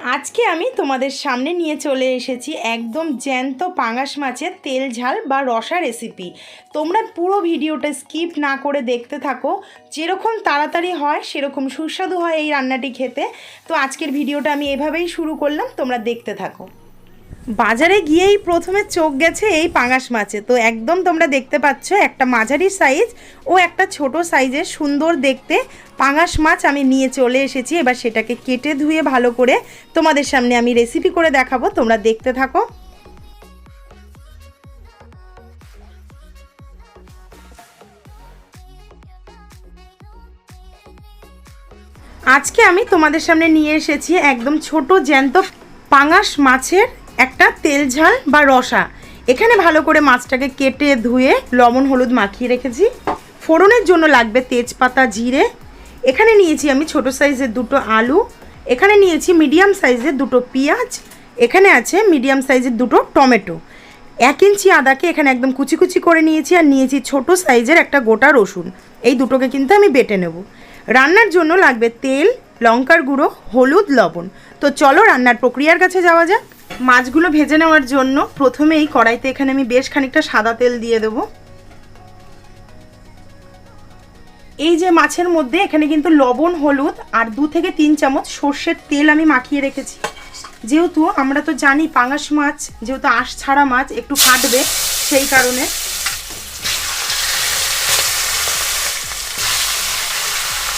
আজকে আমি তোমাদের সামনে নিয়ে চলে এসেছি একদম জ্যান্ত পাঙাশ মাছের তেল ঝাল বা রসা রেসিপি তোমরা পুরো ভিডিওটা স্কিপ না করে দেখতে থাকো। যেরকম তাড়াতাড়ি হয়, সেরকম সুস্বাদু হয় এই রান্নাটি খেতে। তো আজকের ভিডিওটা আমি এভাবেই শুরু করলাম, তোমরা দেখতে থাকো। বাজারে গিয়েই প্রথমে চোখ গেছে এই পাঙাশ মাছে। তো একদম তোমরা দেখতে পাচ্ছ একটা মাঝারি সাইজ ও একটা ছোট সাইজের সুন্দর দেখতে পাঙাশ মাছ আমি নিয়ে চলে এসেছি। এবার সেটাকে কেটে ধুয়ে ভালো করে তোমাদের সামনে আমি রেসিপি করে দেখাবো। তোমরা দেখতে থাকো। আজকে আমি তোমাদের সামনে নিয়ে এসেছি একদম ছোট জ্যান্ত পাঙাশ মাছের একটা তেল ঝাল বা রসা। এখানে ভালো করে মাছটাকে কেটে ধুয়ে লবণ, হলুদ মাখিয়ে রেখেছি। ফোড়নের জন্য লাগবে তেজপাতা, জিরে। এখানে নিয়েছি আমি ছোট সাইজের দুটো আলু। এখানে নিয়েছি মিডিয়াম সাইজের দুটো পেঁয়াজ। এখানে আছে মিডিয়াম সাইজের দুটো টমেটো। এক ইঞ্চি আদাকে এখানে একদম কুচি কুচি করে নিয়েছি আর নিয়েছি ছোট সাইজের একটা গোটা রসুন। এই দুটোকে কিন্তু আমি বেটে নেব। রান্নার জন্য লাগবে তেল, লঙ্কার গুঁড়ো, হলুদ, লবণ। তো চলো রান্নার প্রক্রিয়ার কাছে যাওয়া যাক। মাছগুলো ভেজে নেওয়ার জন্য প্রথমেই কড়াইতে এখানে আমি বেশ খানিকটা সাদা তেল দিয়ে দেবো। এই যে মাছের মধ্যে এখানে কিন্তু লবণ, হলুদ আর দু থেকে তিন চামচ সর্ষের তেল আমি মাখিয়ে রেখেছি। যেহেতু আমরা তো জানি পাঙাশ মাছ, যেহেতু আঁশ ছাড়া মাছ একটু ফাটবে সেই কারণে।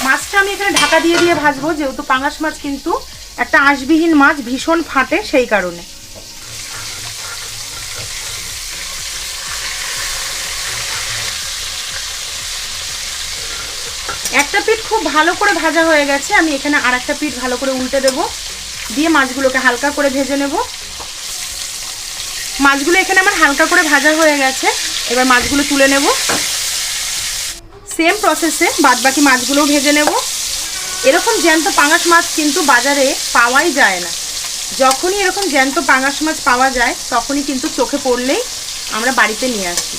মাছটা আমি এখানে ঢাকা দিয়ে দিয়ে ভাজবো, যেহেতু পাঙাশ মাছ কিন্তু একটা আঁশবিহীন মাছ, ভীষণ ফাটে সেই কারণে। একটা পিঠ খুব ভালো করে ভাজা হয়ে গেছে, আমি এখানে আর একটা পিঠ ভালো করে উল্টে দেব। দিয়ে মাছগুলোকে হালকা করে ভেজে নেব। মাছগুলো এখানে আমার হালকা করে ভাজা হয়ে গেছে, এবার মাছগুলো তুলে নেব। সেম প্রসেসে বাদ বাকি মাছগুলোও ভেজে নেব। এরকম জ্যান্ত পাঙাশ মাছ কিন্তু বাজারে পাওয়াই যায় না। যখনই এরকম জ্যান্ত পাঙাশ মাছ পাওয়া যায়, তখনই কিন্তু চোখে পড়লেই আমরা বাড়িতে নিয়ে আসি।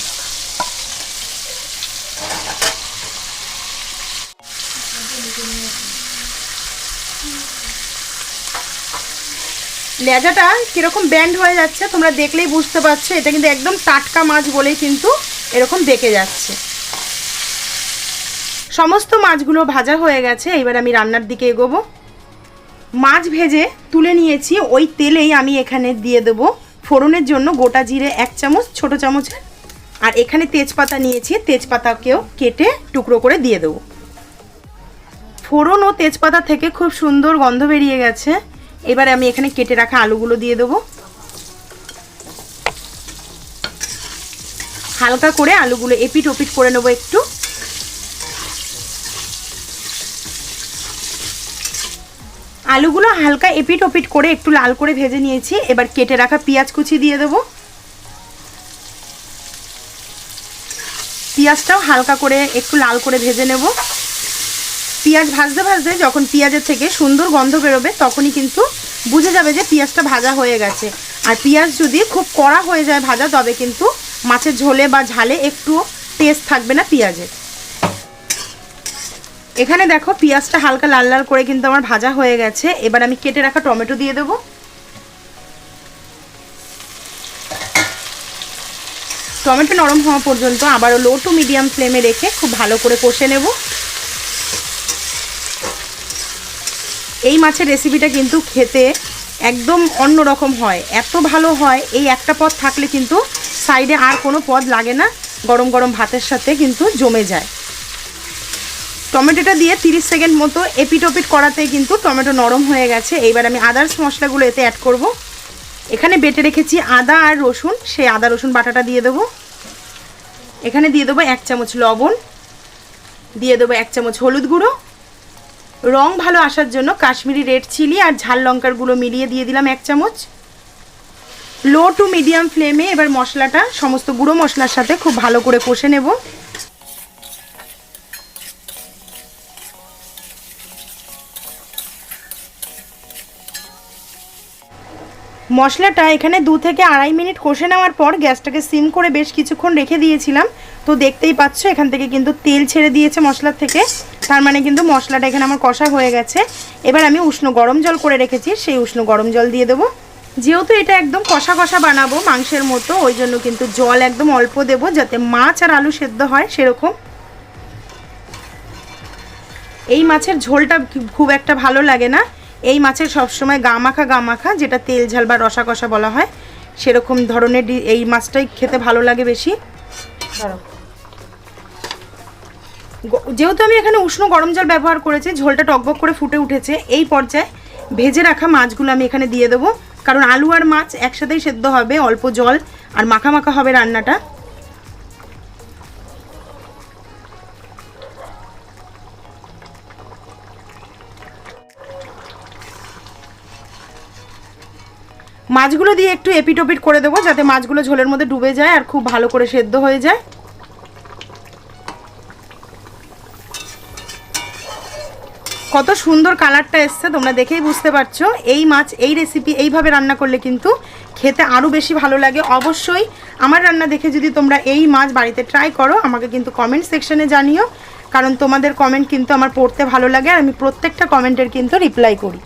লেজাটা কীরকম ব্যান্ড হয়ে যাচ্ছে, তোমরা দেখলেই বুঝতে পারছ। এটা কিন্তু একদম টাটকা মাছ বলেই কিন্তু এরকম বেঁকে যাচ্ছে। সমস্ত মাছগুলো ভাজা হয়ে গেছে, এবার আমি রান্নার দিকে এগোবো। মাছ ভেজে তুলে নিয়েছি, ওই তেলেই আমি এখানে দিয়ে দেবো ফোড়নের জন্য গোটা জিরে এক চামচ, ছোট চামচের আর এখানে তেজপাতা নিয়েছি, তেজপাতাকেও কেটে টুকরো করে দিয়ে দেবো। ফোড়ন ও তেজপাতা থেকে খুব সুন্দর গন্ধ বেরিয়ে গেছে। এবারে আমি এখানে কেটে রাখা আলুগুলো দিয়ে দেবো। হালকা করে আলুগুলো এপিট ওপিট করে নেব একটু। আলুগুলো হালকা এপিট ওপিট করে একটু লাল করে ভেজে নিয়েছি। এবার কেটে রাখা পেঁয়াজ কুচি দিয়ে দেবো। পেঁয়াজটাও হালকা করে একটু লাল করে ভেজে নেব। পেঁয়াজ ভাজতে ভাজতে যখন পেঁয়াজের থেকে সুন্দর গন্ধ বেরোবে, তখনই কিন্তু বুঝে যাবে যে পেঁয়াজটা ভাজা হয়ে গেছে। আর পেঁয়াজ যদি খুব কড়া হয়ে যায় ভাজা, তবে কিন্তু মাছের ঝোলে বা ঝালে একটু টেস্ট থাকবে না পেঁয়াজের। এখানে দেখো পেঁয়াজটা হালকা লাল লাল করে কিন্তু আমার ভাজা হয়ে গেছে। এবার আমি কেটে রাখা টমেটো দিয়ে দেবো। টমেটো নরম হওয়া পর্যন্ত আবারও লো টু মিডিয়াম ফ্লেমে রেখে খুব ভালো করে কষে নেব। এই মাছের রেসিপিটা কিন্তু খেতে একদম অন্য রকম হয়। এত ভালো হয়, এই একটা পদ থাকলে কিন্তু সাইডে আর কোনো পদ লাগে না। গরম গরম ভাতের সাথে কিন্তু জমে যায়। টমেটোটা দিয়ে 30 সেকেন্ড মতো এপিট ওপিট করাতেই কিন্তু টমেটো নরম হয়ে গেছে। এইবার আমি আদার্স মশলাগুলো এতে অ্যাড করব। এখানে বেটে রেখেছি আদা আর রসুন। সেই আদা, রসুন বাটাটা দিয়ে দেবো। এখানে দিয়ে দেবো এক চামচ লবণ। দিয়ে দেবো এক চামচ হলুদ গুঁড়ো। রং ভালো আসার জন্য কাশ্মীরি রেড চিলি আর ঝাল লঙ্কার গুঁড়ো মিলিয়ে দিয়ে দিলাম এক চামচ। লো টু মিডিয়াম ফ্লেমে এবার মশলাটা, সমস্ত গুঁড়ো মশলার সাথে খুব ভালো করে কষে নেব। মশলাটা এখানে দু থেকে আড়াই মিনিট কষে নেওয়ার পর গ্যাসটাকে সিম করে বেশ কিছুক্ষণ রেখে দিয়েছিলাম। তো দেখতেই পাচ্ছ, এখান থেকে কিন্তু তেল ছেড়ে দিয়েছে মশলার থেকে। তার মানে কিন্তু মশলাটা এখানে আমার কষা হয়ে গেছে। এবার আমি উষ্ণ গরম জল করে রেখেছি, সেই উষ্ণ গরম জল দিয়ে দেবো। যেহেতু এটা একদম কষা কষা বানাবো মাংসের মতো, ওই জন্য কিন্তু জল একদম অল্প দেবো যাতে মাছ আর আলু সেদ্ধ হয় সেরকম। এই মাছের ঝোলটা খুব একটা ভালো লাগে না। এই মাছের সবসময় গা মাখা গা মাখা যেটা তেল ঝাল বা রসা কষা বলা হয় সেরকম ধরনের এই মাছটাই খেতে ভালো লাগে বেশি। যেহেতু আমি এখানে উষ্ণ গরম জল ব্যবহার করেছি ঝোলটা টকবক করে ফুটে উঠেছে এই পর্যায়ে ভেজে রাখা মাছগুলো আমি এখানে দিয়ে দেবো। কারণ আলু আর মাছ একসাথেই সেদ্ধ হবে অল্প জল আর মাখা মাখা হবে রান্নাটা। মাছগুলো দিয়ে একটু এপিটোপিট করে দেবো যাতে মাছগুলো ঝোলের মধ্যে ডুবে যায় আর খুব ভালো করে সেদ্ধ হয়ে যায়। কত সুন্দর কালারটা এসছে, তোমরা দেখেই বুঝতে পারছ। এই মাছ, এই রেসিপি এইভাবে রান্না করলে কিন্তু খেতে আরও বেশি ভালো লাগে। অবশ্যই আমার রান্না দেখে যদি তোমরা এই মাছ বাড়িতে ট্রাই করো, আমাকে কিন্তু কমেন্ট সেকশনে জানিও। কারণ তোমাদের কমেন্ট কিন্তু আমার পড়তে ভালো লাগে আর আমি প্রত্যেকটা কমেন্টের কিন্তু রিপ্লাই করি।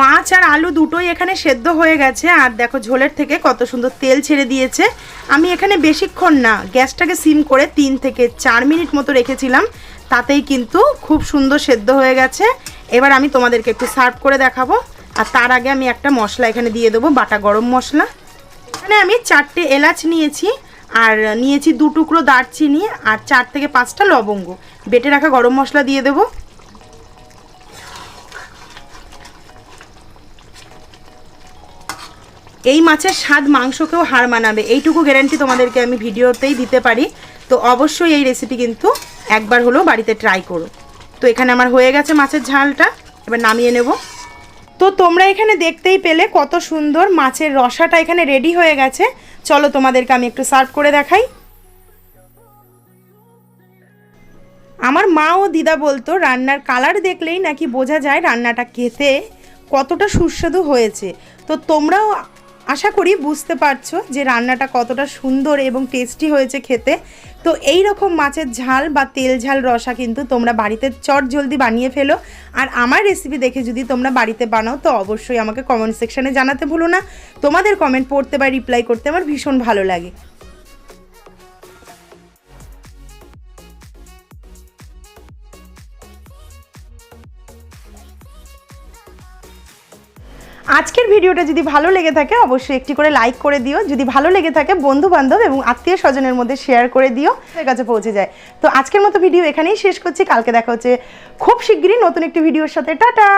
মাছ আর আলু দুটোই এখানে সেদ্ধ হয়ে গেছে। আর দেখো ঝোলের থেকে কত সুন্দর তেল ছেড়ে দিয়েছে। আমি এখানে বেশিক্ষণ না, গ্যাসটাকে সিম করে তিন থেকে চার মিনিট মতো রেখেছিলাম। তাতেই কিন্তু খুব সুন্দর সেদ্ধ হয়ে গেছে। এবার আমি তোমাদেরকে একটু সার্ভ করে দেখাবো। আর তার আগে আমি একটা মশলা এখানে দিয়ে দেবো, বাটা গরম মশলা। এখানে আমি চারটে এলাচ নিয়েছি, আর নিয়েছি দু টুকরো দারচিনি, আর চার থেকে পাঁচটা লবঙ্গ। বেটে রাখা গরম মশলা দিয়ে দেবো। এই মাছের স্বাদ মাংসকেও হার মানাবে। এইটুকু গ্যারান্টি তোমাদেরকে আমি ভিডিওতেই দিতে পারি। তো অবশ্যই এই রেসিপি কিন্তু একবার হলেও বাড়িতে ট্রাই করো। তো এখানে আমার হয়ে গেছে মাছের ঝালটা। এবার নামিয়ে নেব। তো তোমরা এখানে দেখতেই পেলে কত সুন্দর মাছের রসাটা এখানে রেডি হয়ে গেছে। চলো তোমাদেরকে আমি একটু সার্ভ করে দেখাই। আমার মা ও দিদা বলতো, রান্নার কালার দেখলেই নাকি বোঝা যায় রান্নাটা খেতে কতটা সুস্বাদু হয়েছে। তো তোমরাও আশা করি বুঝতে পারছ যে রান্নাটা কতটা সুন্দর এবং টেস্টি হয়েছে খেতে। তো এই রকম মাছের ঝাল বা তেল ঝাল রসা কিন্তু তোমরা বাড়িতে চট জলদি বানিয়ে ফেলো। আর আমার রেসিপি দেখে যদি তোমরা বাড়িতে বানাও, তো অবশ্যই আমাকে কমেন্ট সেকশানে জানাতে ভুলো না। তোমাদের কমেন্ট পড়তে বা রিপ্লাই করতে আমার ভীষণ ভালো লাগে। আজকের ভিডিওটা যদি ভালো লেগে থাকে, অবশ্যই একটি করে লাইক করে দিও। যদি ভালো লেগে থাকে বন্ধু বান্ধব এবং আত্মীয় স্বজনের মধ্যে শেয়ার করে দিও। তাদের কাছে পৌঁছে যায়। তো আজকের মতো ভিডিও এখানেই শেষ করছি। কালকে দেখা হচ্ছে খুব শিগগিরই নতুন একটি ভিডিওর সাথে। টাটা!